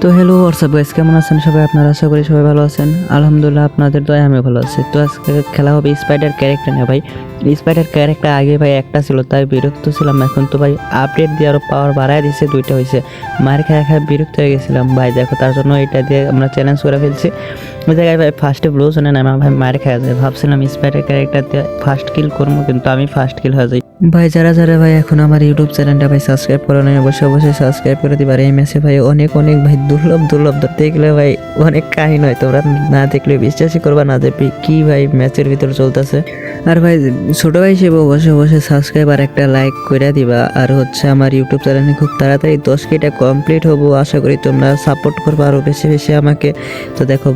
তো hello WhatsApp guys কেমন আছেন সবাই? আপনারা আশা করি সবাই ভালো আছেন। আলহামদুলিল্লাহ, আপনাদের দয়া আমি ভালো আছি। তো আজকে খেলা হবে স্পাইডার ক্যারেক্টার নিয়ে ভাই। স্পাইডার ক্যারেক্টার আগে ভাই একটা ছিল, তাই বিরক্ত ছিলাম এখন তো ভাই আপডেট দিয়ে আরও পাওয়ার বাড়ায় দিছে, দুইটা হয়েছে মার খেয়ে খেয়ে বিরক্ত হয়ে গেছিলাম। ভাই দেখো, তার জন্য এটা দিয়ে আমরা চ্যালেঞ্জ করে ফেলছি। ওই জায়গায় ভাই ফার্স্টে ব্লু শোনে আমার ভাই মার খাওয়া যায়। ভাবছিলাম স্পাইডার ক্যারেক্টার দিয়ে ফার্স্ট কিল করব, কিন্তু আমি ফার্স্ট কিল হয়ে যাই। ভাই, যারা যারা ভাই এখন আমার ইউটিউব চ্যানেলটা ভাই সাবস্ক্রাইব করে নেই, অবশ্যই অবশ্যই সাবস্ক্রাইব করে দিবার এই মেসে ভাই অনেক অনেক ভাই দুর্লভ দুর্লভ। গেলে ভাই অনেক কাহিনী হয়, তোমরা না দেখলে বিশ্বাসই করবা না যে কি ভাই ম্যাচের ভিতর চলতেছে। আর ভাই, ছোট ভাই হিসেবে অবশ্যই অবশ্যই সাবস্ক্রাইব আর একটা লাইক করে দিবা। আর হচ্ছে আমার ইউটিউব চ্যানেলে খুব তাড়াতাড়ি দশ কেটা কমপ্লিট হব, আশা করি তোমরা সাপোর্ট করবে আরও বেশি বেশি আমাকে। তো দেখো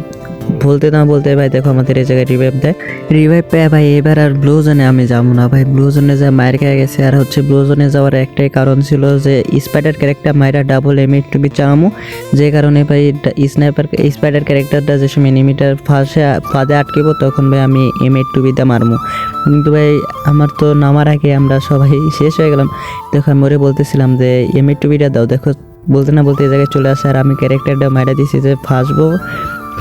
বলতে না বলতে ভাই, দেখো আমাদের এই জায়গায় রিভাইভ দেয় রিভাইভ পেয়ে ভাই, এবার আর ব্লু জোনে আমি যাব না ভাই। ব্লু জোনে যা মায়ের খেয়ে গেছে, আর হচ্ছে ব্লু জোনে যাওয়ার একটাই কারণ ছিল যে স্পাইডার ক্যারেক্টার মায়েরা double M eight two B চালামো যে কারণে ভাই স্নাইপার স্পাইডার ক্যারেক্টারটা যে সময় এনিমিটার ফাঁসে, ফাঁদে আটকেবো, তখন ভাই আমি এম এইট টুবিতে মারমু। কিন্তু ভাই, আমার তো নামার আগে আমরা সবাই শেষ হয়ে গেলাম। দেখো আমি ওরে বলতেছিলাম যে এম এইট টুবিটা দাও। দেখো, বলতে না বলতে এই জায়গায় চলে আসে, আর আমি ক্যারেক্টারটা মাইরা দিছি যে ফাঁসবো।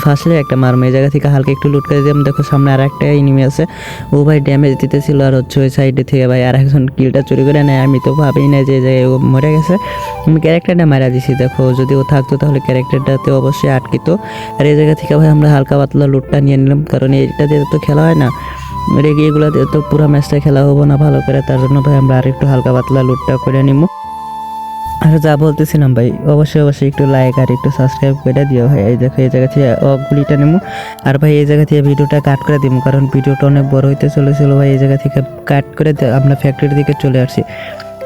ফাঁসলে একটা মারমো এই জায়গা থেকে হালকা একটু লুট করে দিলাম। দেখো সামনে আর একটা ইনিমি আছে। ও ভাই ড্যামেজ দিতেছিল আর হচ্ছে ওই সাইডে থেকে ভাই আর একজন কিলটা চুরি করে নেয়। আমি তো ভাবি না যে ও মরে গেছে। আমি ক্যারেক্টারটা মারা দিছি। দেখো, যদি ও থাকতো তাহলে ক্যারেক্টারটাতে অবশ্যই আটকিত। আর এই জায়গা থেকে ভাই আমরা হালকা পাতলা লুটটা নিয়ে নিলাম। কারণ এইটা দিয়ে তো খেলা হয় না। রেগে এগুলো দিয়ে তো পুরো ম্যাচটা খেলা হব না ভালো করে। তার জন্য ভাই আমরা আর একটু হালকা পাতলা লুটটা করে নিবো আর যা বলতেছিলাম ভাই, অবশ্যই অবশ্যই একটু লাইক আর একটু সাবস্ক্রাইব করে দিও ভাই। এই দেখো, এই জায়গা থেকে অগুলিটা নেব আর ভাই, এই জায়গা থেকে ভিডিওটা কাট করে দিব কারণ ভিডিওটা অনেক বড় হইতে চলেছিল ভাই। এই জায়গা থেকে কাট করে আমরা ফ্যাক্টরির দিকে চলে আসছি।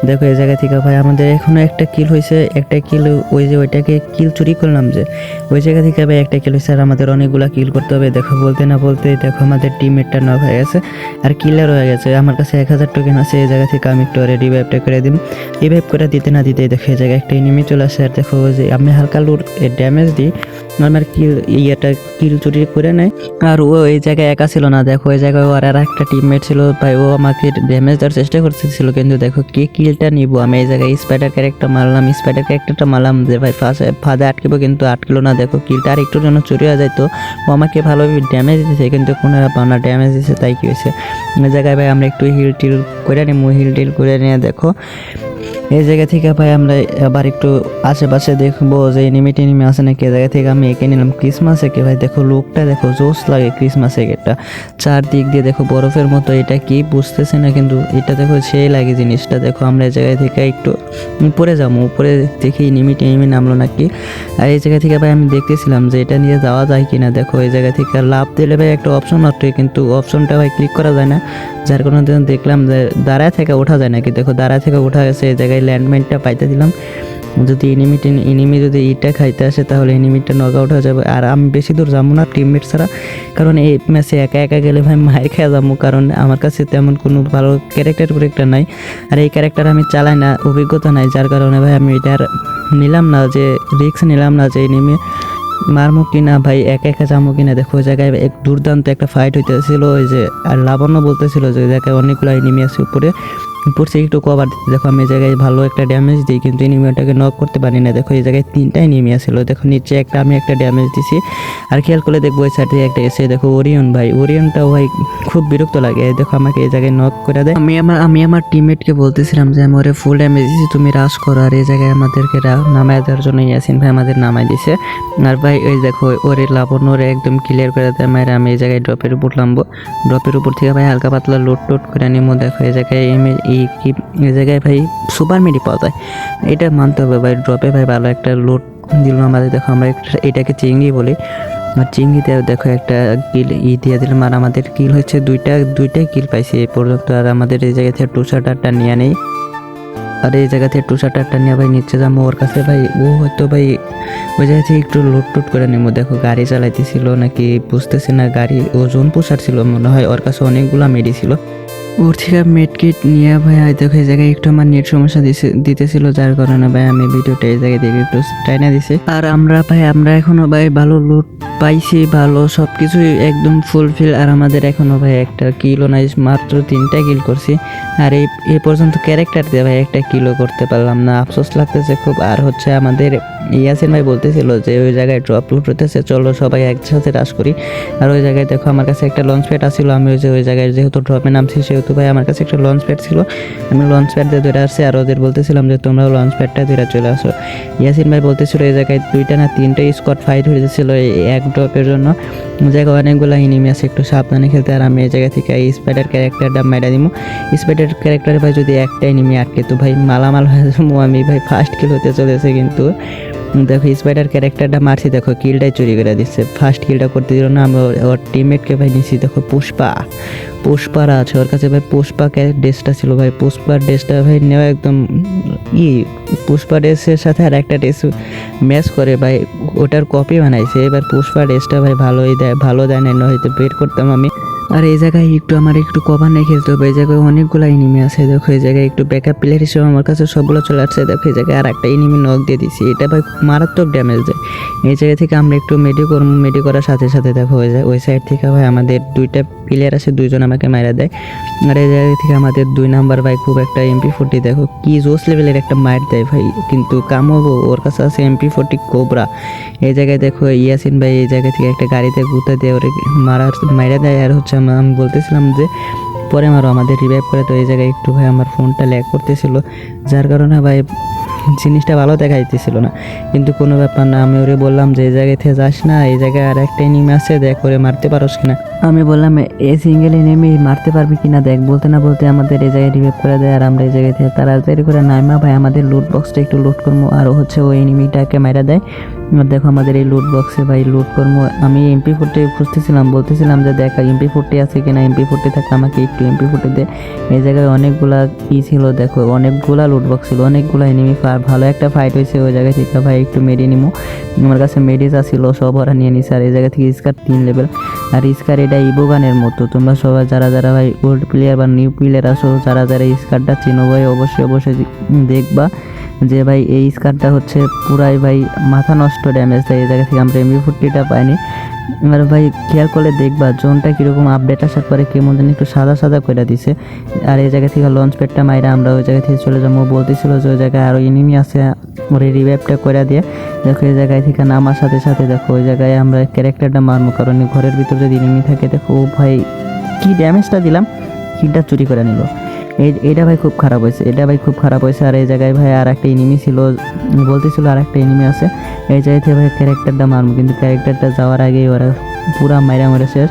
দেখো, এই জায়গা থেকে ভাই আমাদের এখনও একটা কিল হয়েছে, একটা কিল ওই যে ওইটাকে কিল চুরি করলাম যে, ওই জায়গা থেকে ভাই একটা কিল হয়েছে, আর আমাদের অনেকগুলা কিল করতে হবে। দেখো, বলতে না বলতে দেখো, আমাদের টিমমেটটা নক হয়ে গেছে, আর কিলার হয়ে গেছে। আমার কাছে এক হাজার টোকেন আছে, এই জায়গা থেকে আমি একটু রিভাইভটা করে দিই রিভাইভ করে দিতে না দিতে দেখো, এই জায়গায় একটা এনিমি চলে আসে, আর দেখো যে আমি হালকা লুট ড্যামেজ দিই আমার কিল ইয়েটা কিল চুরি করে নেয়। আর ও এই জায়গায় একা ছিল না, দেখো, এই জায়গায় ওর আর একটা টিমমেট ছিল ভাই ও আমাকে ড্যামেজ দেওয়ার চেষ্টা করতেছিল, কিন্তু দেখো, কে কিলটা নিব? আমি এই জায়গায় স্পাইডার ক্যারেক্টার মারলাম স্পাইডার ক্যারেক্টারটা মারলাম, যে ভাই ফাঁসে ফাঁদে আটকেবো, কিন্তু আটকেলো না। দেখো কিলটা আর একটু জন্য চুরি হয়ে যাইতো ও আমাকে ভালোভাবে ড্যামেজ দিয়েছে কিন্তু কোনো পাওনা ড্যামেজ দিয়েছে তাই কি হয়েছে? জায়গায় ভাই আমরা একটু হিল টিল করে নিই হিল টিল করে নিয়ে দেখো এই জায়গা থেকে ভাই আমরা আবার একটু আশেপাশে দেখব যে এনিমি টেনিমি আছে নাকি? এই জায়গা থেকে আমি এঁকে নিলাম ক্রিসমাস একে। ভাই, দেখো লোকটা দেখো জোস লাগে ক্রিসমাস একেটা। চারদিক দিয়ে দেখো বরফের মতো, এটা কি বুঝতেছে না, কিন্তু এটা দেখো সেই লাগে জিনিসটা। দেখো আমরা এই জায়গা থেকে একটু উপরে যাব, উপরে দেখি এনিমি টেনিমি নামলো নাকি? আর এই জায়গা থেকে ভাই আমি দেখতেছিলাম যে এটা নিয়ে যাওয়া যায় কিনা। দেখো এই জায়গা থেকে লাভ দিলে ভাই একটা অপশন আছে কিন্তু অপশনটা ভাই ক্লিক করা যায় না। যার কোনো তখন দেখলাম যে দাঁড়ায় থেকে ওঠা যায় নাকি? দেখো দাঁড়ায় থেকে ওঠা গেছে, এই জায়গায় ল্যান্ডমাইনটা পাইতে দিলাম। যদি এনিমি এনিমি যদি ইটা খাইতে আসে, তাহলে এনিমিটা নক আউট হয়ে যাবে। আর আমি বেশি দূর যাব না টিমমেট ছাড়া। কারণ এই ম্যাচে একা একা গেলে ভাই মায়ের খেয়ে যাব। কারণ আমার কাছে তেমন কোনো ভালো ক্যারেক্টার ক্যারেক্টার নাই। আর এই ক্যারেক্টার আমি চালাই না, অভিজ্ঞতা নাই। যার কারণে ভাই আমি এটা আর নিলাম না যে রিক্স নিলাম না যে এনিমি মারমু কিনা, ভাই একা একা যাব কিনা। দেখো, ওই জায়গায় এক দুর্দান্ত একটা ফাইট হইতেছিল। ওই যে, আর লাবণ্য বলতেছিল যে জায়গায় অনেকগুলো এনিমি আছে উপরে। পড়ছে একটু কভার দেখো আমি এই জায়গায় ভালো একটা ড্যামেজ দিই, কিন্তু এনিমিটাকে নক করতে পারি না। দেখো এই জায়গায় তিনটা এনিমি আসছিল দেখো নিচে একটা আমি একটা ড্যামেজ দিছি। আর খেয়াল করে দেখব ওই সাইডে একটা এসে দেখো ওরিয়ন ভাই ওরিয়নটাও ভাই খুব বিরক্ত লাগে। দেখো আমাকে এই জায়গায় নক করে দেয়। আমি আমার আমি আমার টিমমেটকে বলতেছিলাম যে, আমি ওরে ফুল ড্যামেজ দিছি, তুমি রাশ করো। আর এই জায়গায় আমাদেরকে নামায় দেওয়ার জন্য ইয়াসিন ভাই আমাদের নামায় দিছে। আর ভাই ওই দেখো, ওরে লাবণ্য ওরে একদম ক্লিয়ার করে দেয়, মায়ের, আমি এই জায়গায় ড্রপের উপর নামবো। ড্রপের উপর থেকে ভাই হালকা পাতলা লোড টোট করে নিমো। দেখো এই জায়গায় এম- কি এই জায়গায় ভাই সুপার মিডি পাওয়া যায়। এটা মানতে হবে ভাই ড্রপে ভাই ভালো একটা লোড দিল আমাদের। দেখো আমরা এটাকে চিংড়ি বলি। আর চিংড়িতে দেখো একটা কিল ই দিয়ে দিলাম। আর আমাদের কিল হচ্ছে দুইটা, দুইটাই কিল পাইছি এই পর্যন্ত। আর আমাদের এই জায়গা থেকে টুসাটারটা নিয়ে নেই। আর এই জায়গা থেকে টুসাটারটা নিয়ে ভাই নিচে যাব ওর কাছে ভাই। ও হয়তো ভাই, ওই জায়গা থেকে একটু লোড টোট করে নেব। দেখো গাড়ি চালাইতেছিল নাকি, বুঝতেছি না, গাড়ি ওজন পোষার ছিল মনে হয়। ওর কাছে অনেকগুলো মেডি ছিল। ওর থেকে মেডকিট নিয়ে ভাই, হয়তো এই জায়গায় একটু আমার নেট সমস্যা দিতেছিল, যার কারণে ভাই আমি ভিডিওটা এই জায়গায় দেখে একটু টাইনা দিছে। আর আমরা ভাই, আমরা এখনও ভাই ভালো লুট পাইছি, ভালো সব কিছুই একদম ফুলফিল আর আমাদের এখনও ভাই একটা কিলো নাই, মাত্র তিনটা কিল করছি। আর এই এই পর্যন্ত ক্যারেক্টার দিয়ে ভাই একটা কিলো করতে পারলাম না। আফসোস লাগতেছে খুব। আর হচ্ছে আমাদের ইয়াসিন ভাই বলতেছিল যে, ওই জায়গায় ড্রপ লুট হতেছে চলো সবাই একসাথে রাশ করি। আর ওই জায়গায় দেখো আমার কাছে একটা লঞ্চ প্যাড আসছিল আমি ওই যে, ওই জায়গায় যেহেতু ড্রপে নামছি, সেহেতু ভাই আমার কাছে একটা লঞ্চ প্যাড ছিল। আমি লঞ্চ প্যাড দিয়ে ধরে আসছি, আর ওদের বলতেছিলাম যে, তোমরাও লঞ্চ প্যাডটা ধরে চলে আসো। ইয়াসিন ভাই বলতেছিল, এই জায়গায় দুইটা না তিনটা স্কট ফাইট হয়ে হয়েছিল এই এক ড্রপের জন্য। জায়গায় অনেকগুলো এনিমি আছে, একটু সাবধানে খেলতে, আর আমি এই জায়গা থেকে এই স্পাইডার ক্যারেক্টারটা মেরা দিব স্পাইডার ক্যারেক্টার ভাই যদি একটা এনিমি আটকে, তো ভাই মালামাল হয়ে আমি ভাই ফার্স্ট কিল হতে চলেছে কিন্তু। দেখো স্পাইডার ক্যারেক্টারটা মারছি, দেখো কিলটাই চুরি করে দিচ্ছে। ফার্স্ট কিলটা করতে দিল না আমি ওর- টিমমেটকে ভাই নিছি, দেখো, পুষ্পা। পুষ্পারা আছে, ওর কাছে ভাই পুষ্পা ড্রেসটা ছিল ভাই। পুষ্পার ড্রেসটা ভাই নেওয়া একদম ই, পুষ্পা ড্রেসের সাথে আর একটা ড্রেস ম্যাচ করে ভাই। ওটার কপি বানাইছে, এবার পুষ্পা ড্রেসটা ভাই ভালোই দেয়, ভালো দেয় না হয়তো বের করতাম আমি। আর এই জায়গায় একটু আমার একটু কভার নিয়ে খেলতে হবে, এই জায়গায় অনেকগুলো এনিমি আছে, দেখো এই জায়গায় একটু ব্যাকআপ প্লেয়ার হিসেবে আমার কাছে সবগুলো চলে আসছে, দেখো এই জায়গায় আর একটা এনিমি নক দিয়ে দিছি এটা ভাই মারাত্মক ড্যামেজ দেয়। এই জায়গা থেকে আমরা একটু মেডি করব মেডি করার সাথে সাথে দেখো ওই ওই সাইড থেকে ভাই আমাদের দুইটা প্লেয়ার আছে, দুইজন আমাকে মারা দেয়। আর এই জায়গা থেকে আমাদের দুই নাম্বার ভাই খুব একটা এমপি ফোর্টি দেখো কি জোস লেভেলের একটা মার দেয় ভাই, কিন্তু কামড়বো, ওর কাছে আছে এমপি ফোর্টি কোবরা এই জায়গায় দেখো ইয়াসিন ভাই, এই জায়গা থেকে একটা গাড়িতে গুঁতে দিয়ে ওরে মারার, মারা দেয়, আর হচ্ছে আমি বলতেছিলাম যে, পরে আমারও আমাদের রিভাইভ করে তো এই জায়গায় একটু ভাই আমার ফোনটা ল্যাগ করতেছিল। যার কারণে ভাই জিনিসটা ভালো দেখা যাইতেছিল না। কিন্তু কোনো ব্যাপার না, আমি ওরে বললাম যে, এই জায়গায় থেকে যাস না, এই জায়গায় আর একটা এনিমি আছে, দেখ ওরে মারতে পারোস কিনা। আমি বললাম, এ সিঙ্গেল এনিমি মারতে পারবি কিনা, দেখ। বলতে না বলতে আমাদের এই জায়গায় রিভাইভ করে দেয়, আর আমরা এই জায়গায় থেকে তারা তাড়াতাড়ি করে নাইমা ভাই, আমাদের লুট বক্সটা একটু লুট করব আর হচ্ছে ওই এনিমিটাকে মারা দেয়। আর দেখো আমাদের এই লুট বক্সে ভাই লুট করব আমি এমপি ফোরটি খুঁজতেছিলাম, বলতেছিলাম যে, দেখ এমপি ফোরটি আছে কিনা এমপি ফোরটি থাকে, আমাকে একটু এমপি ফোরটি দে। এই জায়গায় অনেকগুলা ই ছিল, দেখো, অনেকগুলা লুট বক্স ছিল, অনেকগুলা এনিমি ভালো একটা ফাইট হয়েছে, ওই জায়গা থেকে ভাই, একটু মেডি নিমু। আমার কাছে মেডিসা ছিল সব ওরা নিয়ে নিছে, আর এই জায়গা থেকে স্কার তিন লেভেল আর স্কার এটা ইবোগানের মতো, তোমরা সবাই যারা যারা ভাই ওল্ড প্লেয়ার বা নিউ প্লেয়ার আসো, যারা যারা স্কারটা চিনো ভাই, অবশ্যই অবশ্যই দেখবা যে ভাই, এই স্কারটা হচ্ছে পুরাই ভাই মাথা নষ্ট ড্যামেজ দেয়। এই জায়গা থেকে আমরা এমবি ফুটটিটা পাইনি। আর ভাই, খেয়াল করলে দেখবা জোনটা কীরকম আপডেট আসার পরে কেমন জানি একটু সাদা সাদা করে দিছে। আর এই জায়গা থেকে লঞ্চ প্যাডটা মাইরা আমরা ওই জায়গা থেকে চলে যাব। বলতেছিল যে ওই জায়গায় আরও এনিমি আছে, ওরে রিভাইভটা করে দিয়ে। দেখো এই জায়গায় থেকে নামার সাথে সাথে দেখো ওই জায়গায় আমরা ক্যারেক্টারটা মারবো। কারণ ঘরের ভিতর যদি এনিমি থাকে, দেখো ভাই, কি ড্যামেজটা দিলাম, কিটা চুরি করে নিল। এটা ভাই খুব খারাপ হয়েছে, এটা ভাই খুব খারাপ হয়েছে। আর এই জায়গায় ভাই আর একটা এনিমি ছিল, বলতেছিল আর একটা এনিমি আছে। এই জায়গা থেকে ভাই ক্যারেক্টারটা মারবো, কিন্তু ক্যারেক্টারটা যাওয়ার আগেই ওরা পুরা মাইরা মেরে শেষ।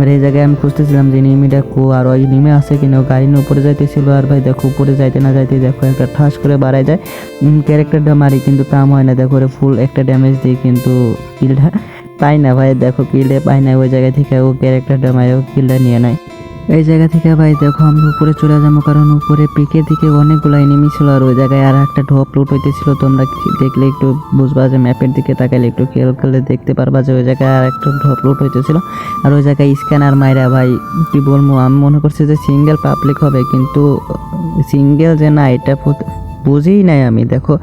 আর এই জায়গায় আমি খুঁজতেছিলাম যে এনিমিটা কো, আর ওই নেমে আছে কিনা গাড়ি নিয়ে উপরে যাইতেছিল। আর ভাই দেখো, উপরে যাইতে না যাইতে দেখো একটা ঠাস করে বাড়ায় যায়। ক্যারেক্টারটা মারি, কিন্তু কাম হয় না। দেখো ফুল একটা ড্যামেজ দিই কিন্তু কিলটা পাই না ভাই। দেখো কিলটা পাই না, ওই জায়গা থেকে ও ক্যারেক্টারটা মারে, ও কিলটা নিয়ে নেয়। এই জায়গা থেকে ভাই দেখো, আমি উপরে চলে যাব, কারণ উপরে পিকের দিকে অনেকগুলো এনিমি ছিল, আর ওই জায়গায় আর একটা ঢপ লুট হইতেছিল। তোমরা দেখলে একটু বুঝবা যে ম্যাপের দিকে তাকাইলে একটু খেয়াল করলে দেখতে পারবা যে ওই জায়গায় আর একটা ঢপ লুট হইতেছিল। আর ওই জায়গায় স্ক্যানার মাইরা ভাই কি বলব আমি মনে করছি যে সিঙ্গেল পাবলিক হবে, কিন্তু সিঙ্গেল যে না, এটা বুঝেই নাই আমি। দেখো,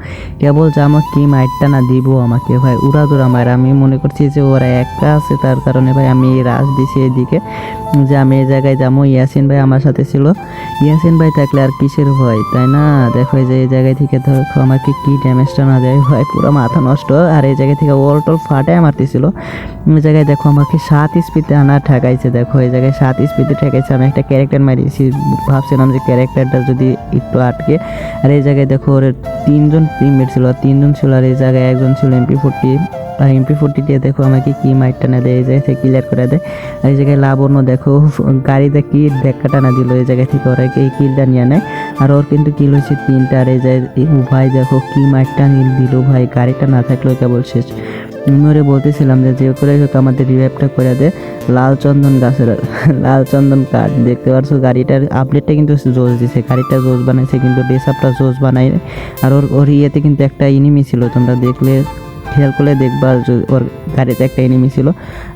কেবল যে আমাকে কি মাইটটা না দিব আমাকে ভাই উড়া দুরা মায়ের আমি মনে করছি যে ওরা একা আছে, তার কারণে ভাই আমি রাজ দিছি এদিকে। যে আমি এই জায়গায় যাব, ইয়াসিন ভাই আমার সাথে ছিল। ইয়াসিন ভাই থাকলে আর কিসের ভয়, তাই না? দেখো যে এই জায়গায় থেকে দেখো আমাকে কি ড্যামেজটা না দেয় ভাই পুরো মাথা নষ্ট। আর এই জায়গা থেকে ওল টল ফাটায় মারতেছিল। এই জায়গায় দেখো আমাকে সাত স্পিডে আনা ঠেকাইছে, দেখো এই জায়গায় সাত স্পিডে ঠেকাইছে। আমি একটা ক্যারেক্টার মারিয়েছি, ভাবছিলাম যে ক্যারেক্টারটা যদি একটু আটকে। আর এই জায়গায় দেখো ওর তিনজন টিমমেট ছিল, তিনজন ছিল আর এই জায়গায় একজন ছিল এমপি ফোরটি আর এমপি ফোরটি দিয়ে দেখো আমাকে কি মাইটটা না দেয়, এই জায়গায় থেকে ক্লিয়ার করে দেয়। আর এই জায়গায় লাবণ্য দেখো গাড়িতে কি ধাক্কা টানা দিল এই জায়গা থেকে, ওরা এই কিলটা নিয়ে নেয়। আর ওর কিন্তু কিল হয়েছে তিনটা, আর এই যে, এই ভাই দেখো কি মাইটটা নিল দিল ভাই, গাড়িটা না থাকলেও কেবল শেষ। আমি বলতেছিলাম যে যে করে হোক আমাদের রিভাইভটা করে দে, লাল চন্দন গাছের, লাল চন্দন কাঠ। দেখতে পারছ গাড়িটার আপডেটটা কিন্তু জোস দিছে, গাড়িটা জোস বানাইছে কিন্তু ডেসআপটা জোস বানাই আর ওর ওর ইয়েতে কিন্তু একটা ইনিমি ছিল, তোমরা দেখলে খেয়াল করলে দেখবা ওর গাড়িতে একটা এনিমি ছিল।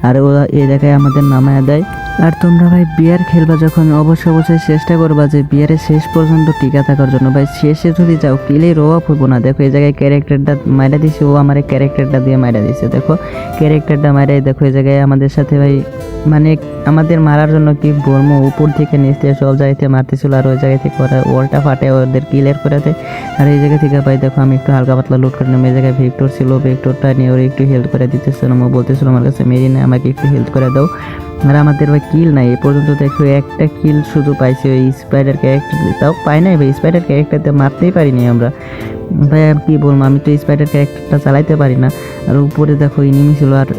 আর ও এ দেখায় আমাদের নামায় দেয়। আর তোমরা ভাই বিয়ার খেলবা যখন অবশ্যই অবশ্যই চেষ্টা করবা যে বিয়ারের শেষ পর্যন্ত টিকা থাকার জন্য। ভাই শেষে যদি যাও কিলে রো অফ হব না। দেখো, এই জায়গায় ক্যারেক্টারটা মাইরা দিছে, ও আমার ক্যারেক্টারটা দিয়ে মাইরা দিছে। দেখো ক্যারেক্টারটা মাইরাই, দেখো, এই জায়গায় আমাদের সাথে ভাই মানে আমাদের মারার জন্য কি বলব উপর থেকে নিচ থেকে সব জায়গাতে মারতেছিল, আর ওই জায়গা থেকে ওরা ওয়ালটা ফাটে, ওদের ক্লিয়ার করে দেয়। আর এই জায়গা থেকে ভাই, দেখো, আমি একটু হালকা পাতলা লুট করে নিলাম এই জায়গায় ভিক্টর ছিল ভিক্টরটা নিয়ে ওরা একটু হেল্প করে দিতেছিলাম ও বলতেছিল আমার কাছে মেরি না আমাকে একটু হেল্প করে দাও। আর আমাদের ভাই কিল নাই এ পর্যন্ত দেখো একটা কিল শুধু পাইছে, ওই স্পাইডার ক্যারেক্টার তাও পাই নাই ভাই স্পাইডার ক্যারেক্টারতে মারতেই পারিনি আমরা। ভাই, আর কী বলব, আমি তো স্পাইডার ক্যারেক্টারটা চালাইতে পারি না। আর উপরে দেখো ইনিমি ছিল, আর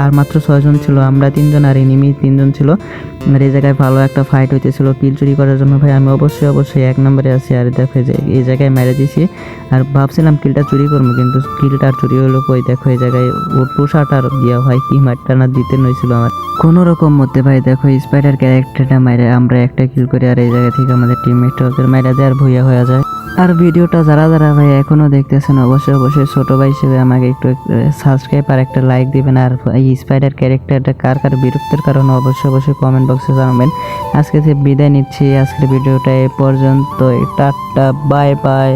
আর মাত্র ছয়জন ছিল, আমরা তিনজন আর ইনিমি তিনজন ছিল। আর এই জায়গায় ভালো একটা ফাইট হইতেছিল কিল চুরি করার জন্য। ভাই, আমি অবশ্যই অবশ্যই এক নম্বরে আছি আর দেখো এই জায়গায় মেরে দিছি। আর ভাবছিলাম কিলটা চুরি করব, কিন্তু কিলটা আর চুরি হলো কই? দেখো এই জায়গায় ও টুসাটা দিয়া ভাই, কি মারটা না দিতে নইছিল আমার। কোনো রকম মধ্যে ভাই, দেখো স্পাইডার ক্যারেক্টারটা মারে আমরা একটা কিল করি আর এই জায়গা থেকে আমাদের টিমমেটটা ওদের মাইরা দেয় আর ভুইয়া হয়ে যায়। আর ভিডিওটা যারা যারা ভাই এখনও দেখতেছেন, অবশ্যই অবশ্যই ছোট ভাই হিসেবে আমাকে একটু সাবস্ক্রাইব আর একটা লাইক দিবেন। আর এই স্পাইডার ক্যারেক্টারটা কার কার বিরক্তির কারণে অবশ্যই অবশ্যই কমেন্ট বক্সে জানাবেন। আজকে যে বিদায় নিচ্ছি, আজকের ভিডিওটা এ পর্যন্ত টাটা বাই বাই